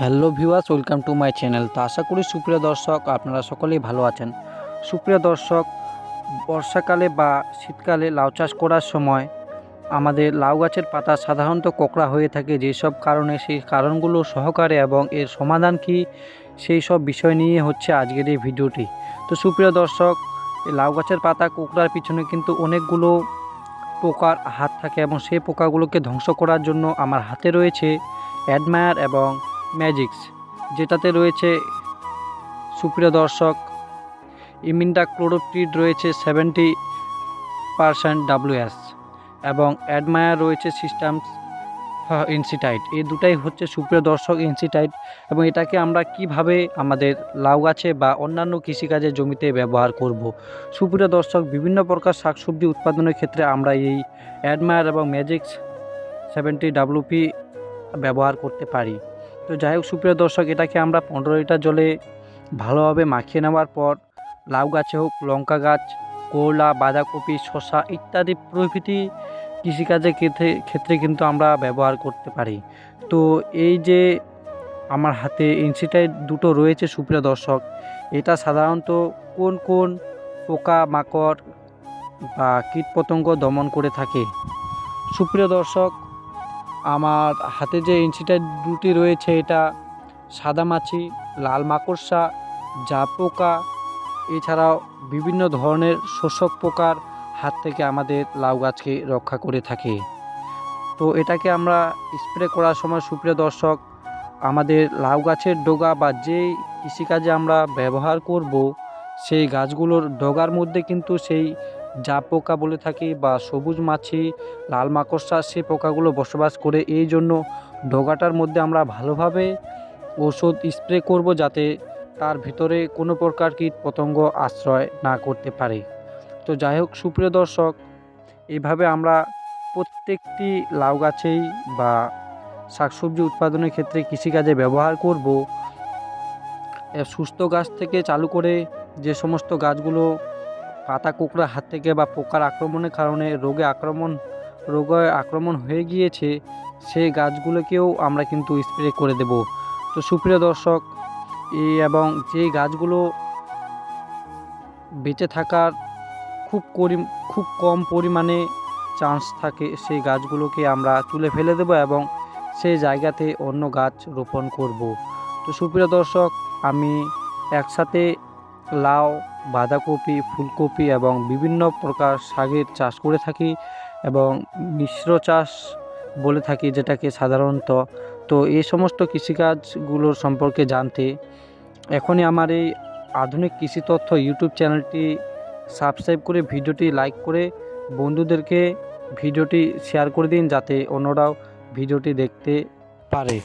Hello viewers, welcome to my channel. তো আশা করি সুপ্রিয় দর্শক, আপনারা সকলেই ভালো আছেন। সুপ্রিয় দর্শক, বর্ষাকালে বা শীতকালে লাউ চাষ করার সময় আমাদের লাউ গাছের পাতা সাধারণত কোকড়া হয়ে থাকে, যেসব কারণে সেই কারণগুলো সহকারে এবং এর সমাধান কি, সেই সব বিষয় নিয়ে হচ্ছে আজকের এই ভিডিওটি। তো সুপ্রিয় দর্শক লাউ গাছের পাতা কোকড়ার পিছনে কিন্তু অনেকগুলো পোকার হাত থাকে এবং সেই পোকাগুলোকে ধ্বংস করার জন্য আমার হাতে রয়েছে অ্যাডমায়ার এবং ম্যাজিক্স যেটাতে রয়েছে সুপ্রিয় দর্শক ইমিন্ডা ক্লোরোপ্রিড রয়েছে সেভেন্টি পারসেন্ট ডাব্লিউএস এবং অ্যাডমায়ার রয়েছে সিস্টেমস ইনসিটাইট এই দুটাই হচ্ছে সুপ্রিয় দর্শক ইনসিটাইট এবং এটাকে আমরা কীভাবে আমাদের লাউ গাছে বা অন্যান্য কৃষিকাজের জমিতে ব্যবহার করব। সুপ্রিয় দর্শক, বিভিন্ন প্রকার শাকসবজি উৎপাদনের ক্ষেত্রে আমরা এই অ্যাডমায়ার এবং ম্যাজিক্স সেভেন্টি ডাব্লুপি ব্যবহার করতে পারি তো যাই হোক, সুপ্রিয় দর্শক, এটাকে আমরা পনেরো লিটার জলে ভালোভাবে মাখিয়ে নেওয়ার পর লাউ গাছে হোক, লঙ্কা গাছ, করলা, বাঁধাকপি, শসা ইত্যাদি প্রভৃতি কৃষিকাজের ক্ষেত্রে ক্ষেত্রে কিন্তু আমরা ব্যবহার করতে পারি। তো এই যে আমার হাতে ইনসিটাইট দুটো রয়েছে, সুপ্রিয় দর্শক, এটা সাধারণত কোন কোন পোকা, মাকড় বা কীটপতঙ্গ দমন করে থাকে? সুপ্রিয় দর্শক আমার হাতে যে ইনসিটাইট দুটি রয়েছে, এটা সাদা মাছি, লাল মাকড়সা জা পোকা, এছাড়াও বিভিন্ন ধরনের শোষক পোকার হাত থেকে আমাদের লাউ গাছকে রক্ষা করে থাকে। তো এটাকে আমরা স্প্রে করার সময় সুপ্রিয় দর্শক, আমাদের লাউ গাছের ডগা বা যেই কৃষিকাজে আমরা ব্যবহার করব, সেই গাছগুলোর ডগার মধ্যে কিন্তু সেই যা পোকা বলে থাকি বা সবুজ মাছি, লাল মাকড়সা, সে পোকাগুলো বসবাস করে। এই জন্য ডগাটার মধ্যে আমরা ভালোভাবে ওষুধ স্প্রে করব যাতে তার ভিতরে কোনো প্রকার কীট পতঙ্গ আশ্রয় না করতে পারে। তো যাই হোক, সুপ্রিয় দর্শক এইভাবে আমরা প্রত্যেকটি লাউ গাছেই বা শাকসবজি উৎপাদনের ক্ষেত্রে কৃষিকাজে ব্যবহার করব। সুস্থ গাছ থেকে চালু করে যে সমস্ত গাছগুলো পাতা কুকড়ার হাত থেকে বা পোকার আক্রমণের কারণে রোগে আক্রমণ রোগে আক্রমণ হয়ে গিয়েছে, সেই গাছগুলোকেও আমরা কিন্তু স্প্রে করে দেব। তো সুপ্রিয় দর্শক এবং যে গাছগুলো বেঁচে থাকার খুব করি খুব কম পরিমাণে চান্স থাকে, সেই গাছগুলোকে আমরা তুলে ফেলে দেব এবং সেই জায়গাতে অন্য গাছ রোপণ করব। তো সুপ্রিয় দর্শক, আমি একসাথে লাউ, বাঁধাকপি, ফুলকপি এবং বিভিন্ন প্রকার শাকের চাষ করে থাকি এবং মিশ্র চাষ বলে থাকি যেটাকে সাধারণত। তো এই সমস্ত কৃষিকাজগুলোর সম্পর্কে জানতে এখনই আমার এই আধুনিক কৃষি তথ্য ইউটিউব চ্যানেলটি সাবস্ক্রাইব করে ভিডিওটি লাইক করে বন্ধুদেরকে ভিডিওটি শেয়ার করে দিন যাতে অন্যরাও ভিডিওটি দেখতে পারে।